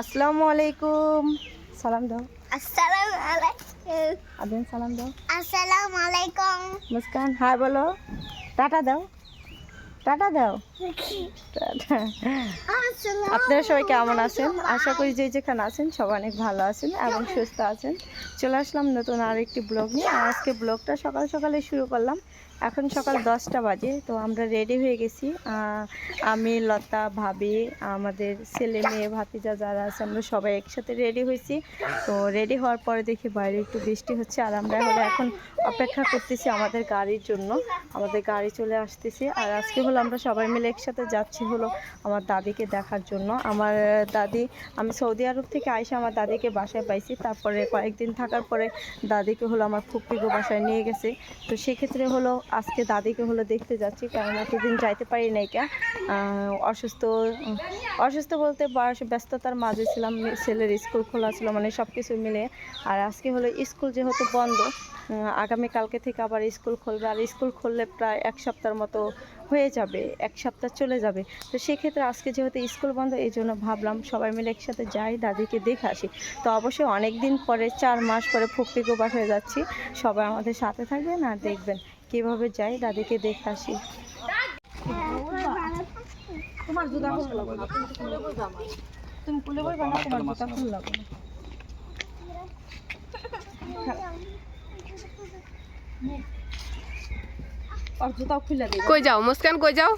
আসসালামু আলাইকুম। সালাম দাও। আসসালামু আলাইকুম। আদিন সালাম দাও। আসসালামু আলাইকুম। মুস্কান হাই বলো। টাটা দাও। টাটা দাও। আপনারা সবাই কেমন আছেন? আশা করি যে যেখানে আছেন সবাই অনেক ভালো আছেন এবং সুস্থ আছেন। চলে আসলাম নতুন আরেকটি ব্লগ নিয়ে। আজকে ব্লগটা সকাল সকালে শুরু করলাম। এখন সকাল দশটা বাজে, তো আমরা রেডি হয়ে গেছি। আমি, লতা, ভাবি, আমাদের ছেলে, মেয়ে, ভাতিজা যারা আছে, আমরা সবাই একসাথে রেডি হয়েছি। তো রেডি হওয়ার পরে দেখি বাইরে একটু বৃষ্টি হচ্ছে আর আমরা হলো এখন অপেক্ষা করতেছি আমাদের গাড়ির জন্য। আমাদের গাড়ি চলে আসতেছে আর আজকে হলো আমরা সবাই মিলে একসাথে যাচ্ছি হলো আমার দাদিকে দেখার জন্য। আমার দাদি, আমি সৌদি আরব থেকে আইসা আমার দাদিকে বাসায় পাইছি। তারপরে কয়েকদিন থাকার পরে দাদিকে হলো আমার ফুপিগো বাসায় নিয়ে গেছে। তো সেক্ষেত্রে হলো আজকে দাদিকে হলো দেখতে যাচ্ছি কারণ এতদিন যাইতে পারি নাই কা। অসুস্থ অসুস্থ বলতে বয়স- ব্যস্ততার মাঝে ছিলাম, ছেলের স্কুল খোলা ছিল মানে সব কিছু মিলে। আর আজকে হলো স্কুল যেহেতু বন্ধ আগামী কালকে থেকে আবার স্কুল খুলবে। আর স্কুল খুললে প্রায় এক সপ্তাহের মতো হয়ে যাবে, এক সপ্তাহ চলে যাবে। তো সেক্ষেত্রে আজকে যেহেতু স্কুল বন্ধ, এই জন্য ভাবলাম সবাই মিলে একসাথে যাই, দাদিকে দেখে আসি। তো অবশ্যই অনেক দিন পরে, চার মাস পরে ফুপিকো বাসায় যাচ্ছি। সবাই আমাদের সাথে থাকবেন আর দেখবেন। কীভাবে যাই দাদিকে দেখে আসি। তোমার জুতা খুলে লাগবে না তুমি খুলে বলবা আমার তুমি খুলে বলবা না তোমার জুতা খুলে লাগবে আর জুতাও খুলে দিই কই যাও মুস্কান কই যাও?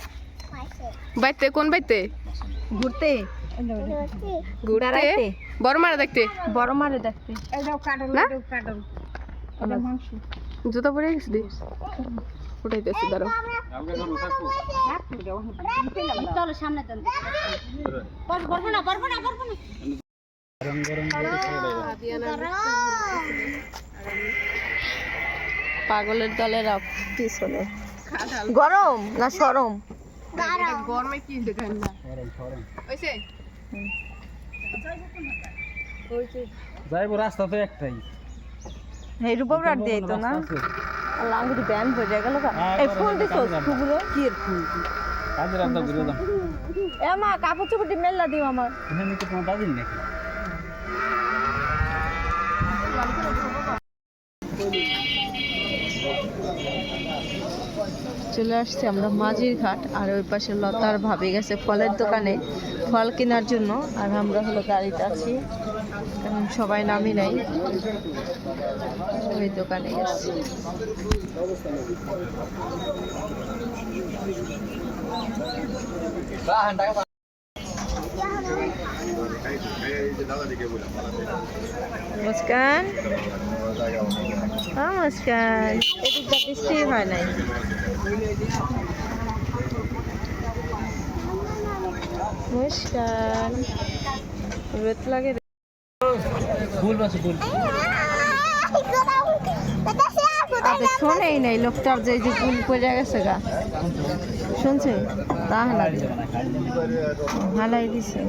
বাইতে কোন বাইতে? ঘুরতে। ঘুরতে? বড় মারা দেখতে? বড় মারে দেখতে। মাংস জুতা পরে গেছি দি উঠাইতেছি দাঁড়াও। পাগলের দলের পিছনে। গরম না সরম? গরমে কি দেখান না। ওইছে রাস্তা তো একটাই। এই রূপবরাট দিয়ে তো না? আল্লাহ আঙ্গুরি ব্যান হয়ে গেল গা। এই ফুল দিছো ফুলগুলো কি এর ফুল? কাজের রাস্তা ঘুরে দাম এ মা কাপড় চোপড় মেলা দিও আমার। এখানে তো তোমার দাদির নাকি? চলে আসছি আমরা মাঝির ঘাট, আর ওই পাশে লতার ভাবে গেছে ফলের দোকানে, ফল কেনার জন্য, আর আমরা হলো গাড়িতে আছি। কারণ সবাই নামি নাই। ওই দোকানে গেছি। মুস্কান এদিকটা বৃষ্টি হয় নাই। মুস্কান রোদ লাগে। ফুল আছে ফুল। আচ্ছা শোনেই নাই লোকটার যে যে ফুল পড়ে গেছে গা। শুনছে? তা হালাই। হালাই দিছে।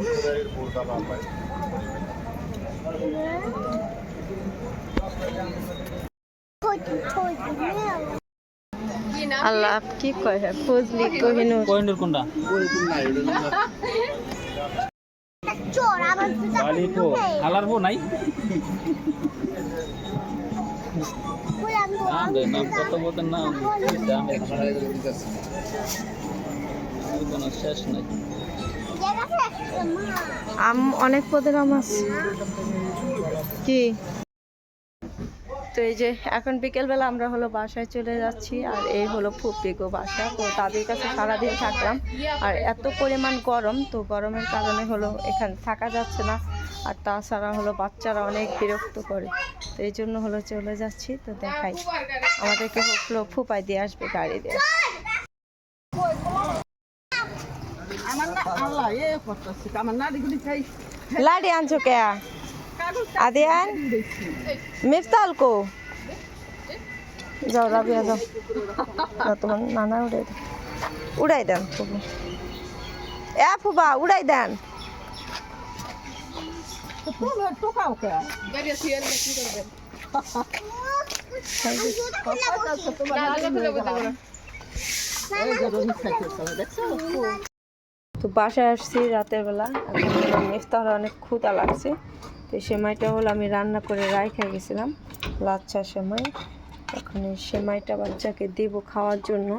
আল্লাহ কি কয় হ্যাঁ ফজলি কহিনু। কোহিনুর কোনটা? আমার নাই? নাম দে নাম কত বলতে নাম? শেষ নাই আম অনেক পদের আম আছে। কি? তো এই যে এখন বিকেলবেলা আমরা হলো বাসায় চলে যাচ্ছি আর এই হলো ফুপিগো বাসা। তো তাদের কাছে সারাদিন থাকলাম। আর এত পরিমাণ গরম তো গরমের কারণে হলো এখানে থাকা যাচ্ছে না। আর তাছাড়া হলো বাচ্চারা অনেক বিরক্ত করে। তো এই জন্য হলো চলে যাচ্ছি। তো দেখাই। আমাদেরকে হলো ফুপাই দিয়ে আসবে গাড়ি দিয়ে। লাডি আনছো কে? আদিয়ান মিফতাল কো? যাও, রাবিয়া, যাও। তোমার নানা উড়াই দেন উড়াই দেন ফুবু এ ফুবা উড়াই দেন। তো বাসায় আসছি রাতের বেলা। এখন অনেক ক্ষুদা লাগছে। তো সেমাইটা হলো আমি রান্না করে রাইখে গেছিলাম, লাচ্ছা সেমাই। এখন এই সেমাইটা বাচ্চাকে দিব খাওয়ার জন্য।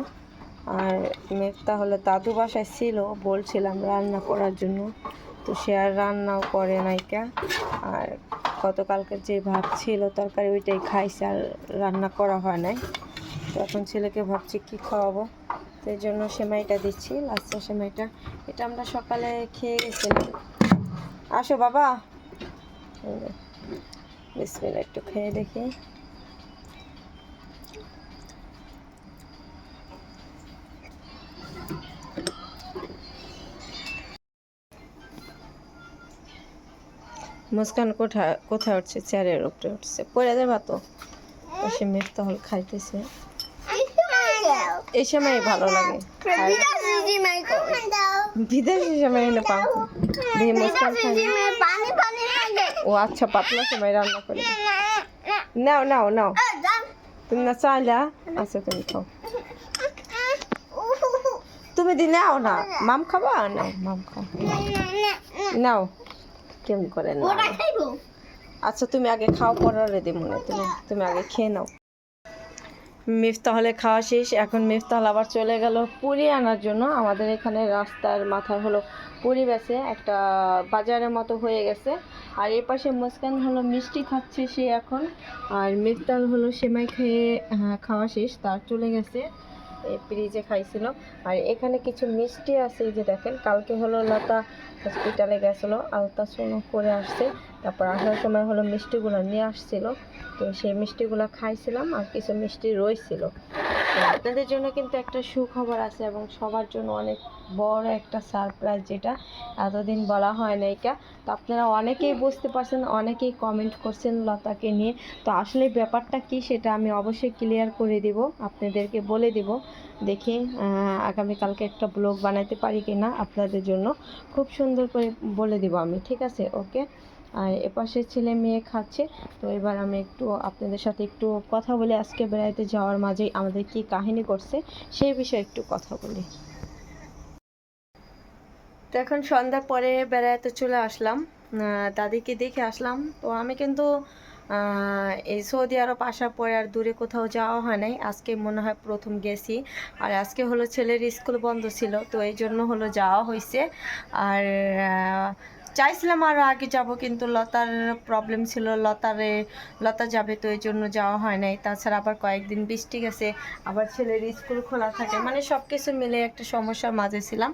আর মেঘটা হলে দাদু বাসায় ছিল, বলছিলাম রান্না করার জন্য। তো সে আর রান্নাও করে নাইকা আর গতকালকে যে ভাত ছিল, তরকারি ওইটাই খাইছে, আর রান্না করা হয় নাই। তো এখন ছেলেকে ভাবছি কি খাওয়াবো। এই জন্য সেমাইটা দিচ্ছি লাচ্চা সেমাইটা। এটা আমরা সকালে খেয়ে গেছিলাম। আসো বাবা। বিসমিল্লাহ একটু খেয়ে দেখি। মুস্কান কোথায় কোথায় উঠছে? চেয়ারের উপরে উঠছে। পড়ে যাবা তো? সে মিফতাহল খাইতেছে। এই সময় ভালো লাগে। বিদেশি সময় এনে দিয়ে মুস্কান খাই ও আচ্ছা পাতলা সময় রান্না করে নাও নাও নাও। তুমি না চাইলা আচ্ছা তুমি খাও। তুমি দি নাও না। মাম খাবা? নাও মাম খাও। নাও। কেমন করে না আচ্ছা তুমি আগে খাও পরে দি মনে তুমি তুমি আগে খেয়ে নাও। মিফতাহলে খাওয়া শেষ। এখন মিফতাহল আবার চলে গেল পুরি আনার জন্য। আমাদের এখানে রাস্তার মাথায় হলো পুরি বেছে একটা বাজারের মতো হয়ে গেছে। আর এই পাশে মুস্কান হলো মিষ্টি খাচ্ছে সে এখন। আর মিফতাল হলো সেমাই খেয়ে আহ, খাওয়া শেষ তার চলে গেছে। ফ্রিজে খাইছিল। আর এখানে কিছু মিষ্টি আছে যে দেখেন কালকে হলো লতা হসপিটালে গেছিল আলট্রাসাউন্ড করে আসছে। তারপর আসার সময় হলো মিষ্টিগুলো নিয়ে আসছিল। তো সেই মিষ্টিগুলো খাইছিলাম আর কিছু মিষ্টি রয়েছিল তো আপনাদের জন্য কিন্তু একটা সুখবর আছে এবং সবার জন্য অনেক বড় একটা সারপ্রাইজ যেটা এতদিন বলা হয় না এটা তো আপনারা অনেকেই বুঝতে পারছেন, অনেকেই কমেন্ট করছেন লতাকে নিয়ে। তো আসলে ব্যাপারটা কি সেটা আমি অবশ্যই ক্লিয়ার করে দিব, আপনাদেরকে বলে দিব। দেখি আগামীকালকে একটা ব্লগ বানাতে পারি কি না আপনাদের জন্য। খুব সুন্দর করে বলে দিব আমি, ঠিক আছে? ওকে আর এপাশে ছেলে মেয়ে খাচ্ছে। তো এবার আমি একটু আপনাদের সাথে একটু কথা বলে। আজকে বেড়াইতে যাওয়ার মাঝেই আমাদের কি কাহিনী করছে সেই বিষয়ে একটু কথা বলি। তো এখন সন্ধ্যার পরে বেড়াতে চলে আসলাম। দাদিকে দেখে আসলাম। তো আমি কিন্তু এই সৌদি আরব আসার পরে আর দূরে কোথাও যাওয়া হয় নাই। আজকে মনে হয় প্রথম গেছি। আর আজকে হলো ছেলের স্কুল বন্ধ ছিল। তো এই জন্য হলো যাওয়া হয়েছে আর চাইছিলাম আরও আগে যাব, কিন্তু লতার প্রবলেম ছিল, লতারে, লতা যাবে তো এই জন্য যাওয়া হয় নাই। তাছাড়া আবার কয়েকদিন বৃষ্টি গেছে, আবার ছেলের স্কুল খোলা থাকে মানে সব কিছু মিলে একটা সমস্যার মাঝে ছিলাম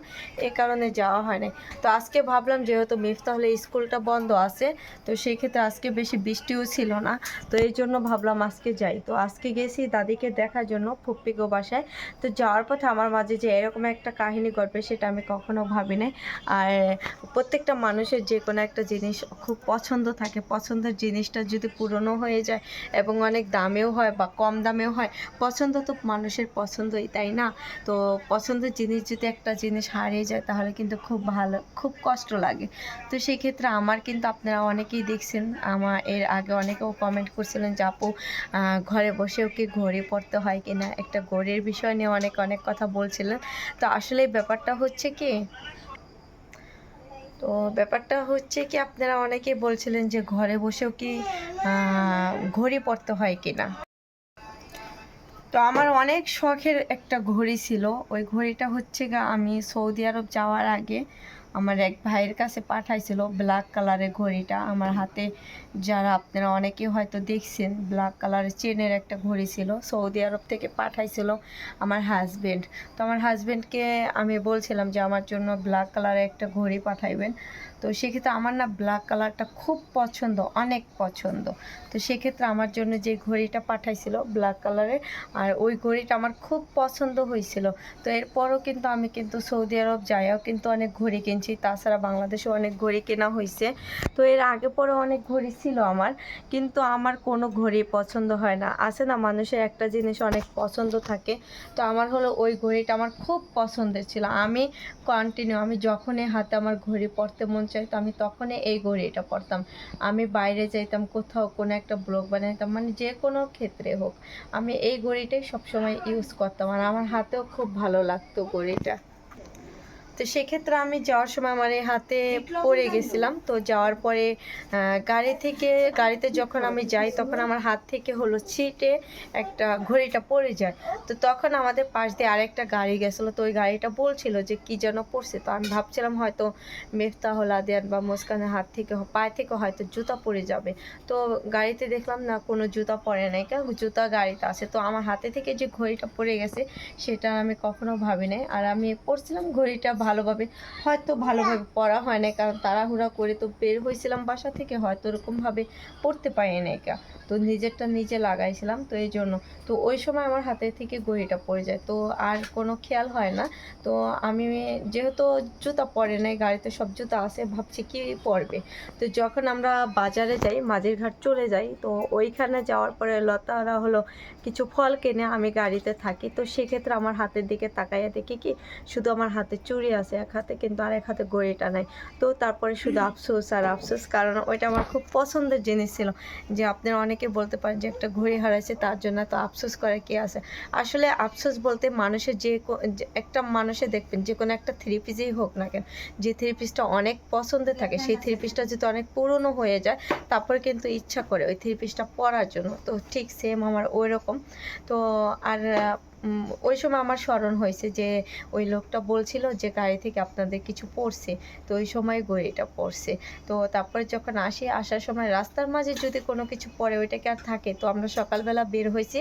এই কারণে যাওয়া হয় নাই। তো আজকে ভাবলাম, যেহেতু মিফতাহলে স্কুলটা বন্ধ আছে, তো সেই ক্ষেত্রে আজকে বেশি বৃষ্টিও ছিল না, তো এই জন্য ভাবলাম আজকে যাই। তো আজকে গেছি দাদিকে দেখার জন্য ফুপ্পিগো বাসায়। তো যাওয়ার পথে আমার মাঝে যে এরকম একটা কাহিনী ঘটবে, সেটা আমি কখনো ভাবি নাই আর প্রত্যেকটা মানুষের যে কোনো একটা জিনিস খুব পছন্দ থাকে। পছন্দের জিনিসটা যদি পুরনো হয়ে যায় এবং অনেক দামেও হয় বা কম দামেও হয়, পছন্দ তো মানুষের পছন্দই, তাই না? তো পছন্দের জিনিস যদি একটা জিনিস হারিয়ে যায় তাহলে কিন্তু খুব ভালো, খুব কষ্ট লাগে। তো সেই ক্ষেত্রে আমার কিন্তু আপনারা অনেকেই দেখছেন আমার এর আগে অনেকেও কমেন্ট করছিলেন যে, আপু ঘরে বসেও কি ঘড়ি পড়তে হয় কিনা? একটা ঘড়ির বিষয় নিয়ে অনেক অনেক কথা বলছিলেন। তো আসলে ব্যাপারটা হচ্ছে কি তো ব্যাপারটা হচ্ছে কি, আপনারা অনেকে বলছিলেন যে ঘরে বসেও কি ঘড়ি পড়তে হয় কিনা। তো আমার অনেক শখের একটা ঘড়ি ছিল। ওই ঘড়িটা হচ্ছে গা, আমি সৌদি আরব যাওয়ার আগে আমার এক ভাইয়ের কাছে পাঠাইছিল ব্ল্যাক কালারের ঘড়িটা। আমার হাতে যারা আপনারা অনেকে হয়তো দেখছেন ব্ল্যাক কালারের চেনের একটা ঘড়ি ছিল সৌদি আরব থেকে পাঠাইছিল আমার হাজব্যান্ড তো আমার হাজব্যান্ডকে আমি বলছিলাম যে, আমার জন্য ব্ল্যাক কালারের একটা ঘড়ি পাঠাইবেন। তো সেক্ষেত্রে আমার না ব্ল্যাক কালারটা খুব পছন্দ, অনেক পছন্দ। তো সেক্ষেত্রে আমার জন্য যে ঘড়িটা পাঠাইছিল ব্ল্যাক কালারের আর ওই ঘড়িটা আমার খুব পছন্দ হয়েছিল তো এরপরও কিন্তু আমি কিন্তু সৌদি আরব যাইও কিন্তু অনেক ঘড়ি কিনছি, তাছাড়া বাংলাদেশে অনেক ঘড়ি কেনা হয়েছে তো এর আগে পরে অনেক ঘড়ি ছিল আমার, কিন্তু আমার কোনো ঘড়ি পছন্দ হয় না। আছে না মানুষের একটা জিনিস অনেক পছন্দ থাকে, তো আমার হলো ওই ঘড়িটা আমার খুব পছন্দের ছিল। আমি কন্টিনিউ আমি যখনই হাতে আমার ঘড়ি পরতে মন চাইতো আমি তখনই এই ঘড়িটা পরতাম আমি বাইরে যাইতাম, কোথাও কোনো একটা ব্লগ বানাইতাম মানে যে কোনো ক্ষেত্রে হোক। আমি এই ঘড়িটাই সবসময় ইউজ করতাম। আর আমার হাতেও খুব ভালো লাগতো ঘড়িটা তো সেক্ষেত্রে আমি যাওয়ার সময় আমার এই হাতে পড়ে গেছিলাম। তো যাওয়ার পরে গাড়ি থেকে গাড়িতে যখন আমি যাই তখন আমার হাত থেকে হলো ছিটে একটা ঘড়িটা পড়ে যায়। তো তখন আমাদের পাশ দিয়ে আরেকটা গাড়ি গেছিল। তো ওই গাড়িটা বলছিল যে কি যেন পড়ছে? তো আমি ভাবছিলাম হয়তো মেফতাহুল আদিয়ান বা মুস্কানের হাত থেকে পায়ে থেকে হয়তো জুতা পড়ে যাবে। তো গাড়িতে দেখলাম না কোনো জুতা পরে নাই কেন জুতা গাড়িতে আছে। তো আমার হাতে থেকে যে ঘড়িটা পড়ে গেছে সেটা আমি কখনো ভাবি নাই আর আমি পড়ছিলাম ঘড়িটা ভালোভাবে হয়তো ভালোভাবে পড়া হয় নাই কারণ তাড়াহুড়া করে তো বের হয়েছিলাম বাসা থেকে হয়তো ওরকমভাবে পড়তে পারি নাই কা। তো নিজেরটা নিজে লাগাইছিলাম তো এই জন্য। তো ওই সময় আমার হাতে থেকে ঘড়িটা পড়ে যায় তো আর কোনো খেয়াল হয় না। তো আমি যেহেতু জুতা পরে নাই গাড়িতে সব জুতা আছে ভাবছি কি পরবে। তো যখন আমরা বাজারে যাই মাঝের ঘাট চলে যাই তো ওইখানে যাওয়ার পরে লতারা হলো কিছু ফল কেনে আমি গাড়িতে থাকি। তো সেক্ষেত্রে আমার হাতের দিকে তাকাইয়া দেখি কি শুধু আমার হাতে চুড়ি আছে, এক হাতে কিন্তু আর এক হাতে ঘড়িটা নাই। তো তারপরে শুধু আফসোস আর আফসোস, কারণ ওইটা আমার খুব পছন্দের জিনিস ছিল যে আপনারা অনেকে বলতে পারেন যে একটা ঘড়ি হারাইছে তার জন্য তো আফসোস করে কি আছে। আসলে আফসোস বলতে মানুষের যে একটা মানুষে দেখবেন যে কোনো একটা থ্রি পিসেই হোক না কেন, যে থ্রি পিসটা অনেক পছন্দের থাকে, সেই থ্রি পিসটা যদি অনেক পুরনো হয়ে যায়, তারপরে কিন্তু ইচ্ছা করে ওই থ্রি পিসটা পরার জন্য। তো ঠিক সেম আমার ওই রকম তো আর ওই সময় আমার স্মরণ হয়েছে যে ওই লোকটা বলছিল যে গাড়ি থেকে আপনাদের কিছু পড়ছে, তো ওই সময় ঘড়িটা পড়ছে। তো তারপরে যখন আসি, আসার সময় রাস্তার মাঝে যদি কোনো কিছু পড়ে ওইটাকে আর থাকে? তো আমরা সকালবেলা বের হয়েছি,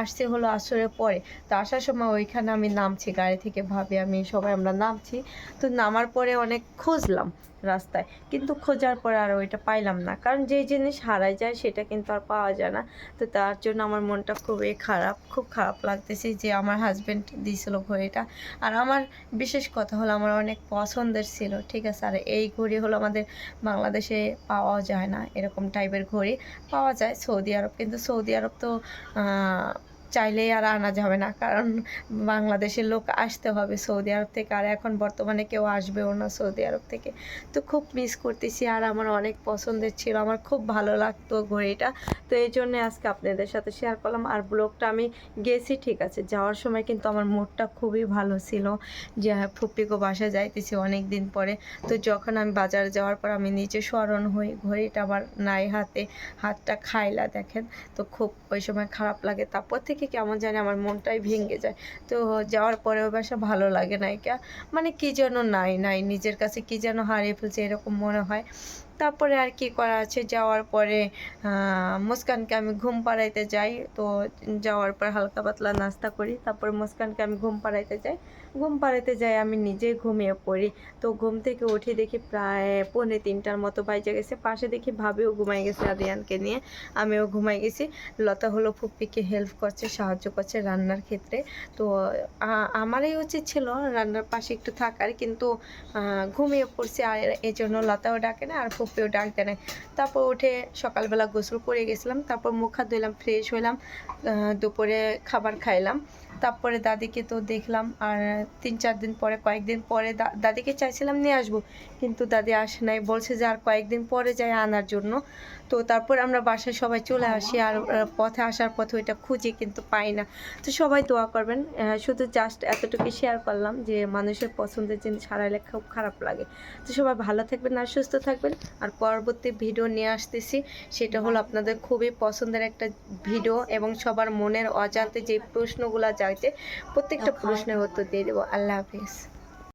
আসছে হলো আসরে পরে। তো আসার সময় ওইখানে আমি নামছি, গাড়ি থেকে ভাবে আমি সবাই আমরা নামছি। তো নামার পরে অনেক খুঁজলাম। রাস্তায়। কিন্তু খোঁজার পর আর ওইটা পাইলাম না। কারণ যে জিনিস হারায় যায় সেটা কিন্তু আর পাওয়া যায় না। তো তার জন্য আমার মনটা খুবই খারাপ, খুব খারাপ লাগতেছে যে আমার হাজব্যান্ড দিয়েছিল ঘড়িটা। আর আমার বিশেষ কথা হলো আমার অনেক পছন্দের ছিল, ঠিক আছে? আর এই ঘড়ি হলো আমাদের বাংলাদেশে পাওয়া যায় না, এরকম টাইপের ঘড়ি। পাওয়া যায় সৌদি আরব, কিন্তু সৌদি আরব তো চাইলেই আর আনা যাবে না, কারণ বাংলাদেশের লোক আসতে হবে সৌদি আরব থেকে, আর এখন বর্তমানে কেউ আসবেও না সৌদি আরব থেকে। তো খুব মিস করতেছি, আর আমার অনেক পছন্দের ছিল, আমার খুব ভালো লাগতো ঘড়িটা। তো এই জন্যে আজকে আপনাদের সাথে শেয়ার করলাম, আর ব্লগটা আমি গেছি, ঠিক আছে, যাওয়ার সময় কিন্তু আমার মুডটা খুবই ভালো ছিল। যে হ্যাঁ ফুপিকো বাসা যাইতেছি অনেক দিন পরে, তো যখন আমি বাজারে যাওয়ার পর আমি নিচে স্মরণ হই, ঘড়িটা আমার নাই হাতে, হাতটা খাইলা দেখেন, তো খুব ওই সময় খারাপ লাগে। তারপর থেকে কেমন জানি আমার মনটাই ভেঙে যায়। তো যাওয়ার পরে ওই বাসা ভালো লাগে না এটা মানে কী যেন নাই নাই, নিজের কাছে কী যেন হারিয়ে ফেলছে এরকম মনে হয়। তারপরে আর কি করা আছে? যাওয়ার পরে মুস্কানকে আমি ঘুম পাড়াইতে যাই। তো যাওয়ার পর হালকা পাতলা নাস্তা করি। তারপর মুস্কানকে আমি ঘুম পাড়াইতে যাই। ঘুম পাড়াতে যাই, আমি নিজে ঘুমিয়ে পড়ি। তো ঘুম থেকে উঠে দেখি প্রায় পৌনে তিনটার মতো বাইজে গেছে। পাশে দেখি ভাবিও ঘুমাই গেছে আদিয়ানকে নিয়ে। আমিও ঘুমাই গেছি। লতা হলো ফুপ্পিকে হেল্প করছে, সাহায্য করছে রান্নার ক্ষেত্রে। তো আমারই উচিত ছিল রান্নার পাশে একটু থাকার, কিন্তু ঘুমিয়ে পড়ছি আর এই জন্য লতাও ডাকে না আর ফুপ্পিও ডাক দেয় না তারপর উঠে সকালবেলা গোসল করে গেছিলাম। তারপর মুখ হাত ধুইলাম ফ্রেশ হইলাম দুপুরে খাবার খাইলাম। তারপরে দাদিকে তো দেখলাম, আর তিন চার দিন পরে, কয়েকদিন পরে দাদিকে চাইছিলাম নিয়ে আসব, কিন্তু দাদি আসে নাই, বলছে যে আর কয়েকদিন পরে যাই আনার জন্য। তো তারপর আমরা বাসায় সবাই চলে আসি, আর পথে আসার পথে ওইটা খুঁজি কিন্তু পাই না। তো সবাই দোয়া করবেন শুধু জাস্ট এতটুকু শেয়ার করলাম যে মানুষের পছন্দের জিনিস হারাইলে খুব খারাপ লাগে। তো সবাই ভালো থাকবেন আর সুস্থ থাকবেন। আর পরবর্তী ভিডিও নিয়ে আসতেছি, সেটা হলো আপনাদের খুবই পছন্দের একটা ভিডিও এবং সবার মনের অজান্তে যে প্রশ্নগুলো যাইতে প্রত্যেকটা প্রশ্নের উত্তর দিয়ে দেবো। আল্লাহ হাফিজ।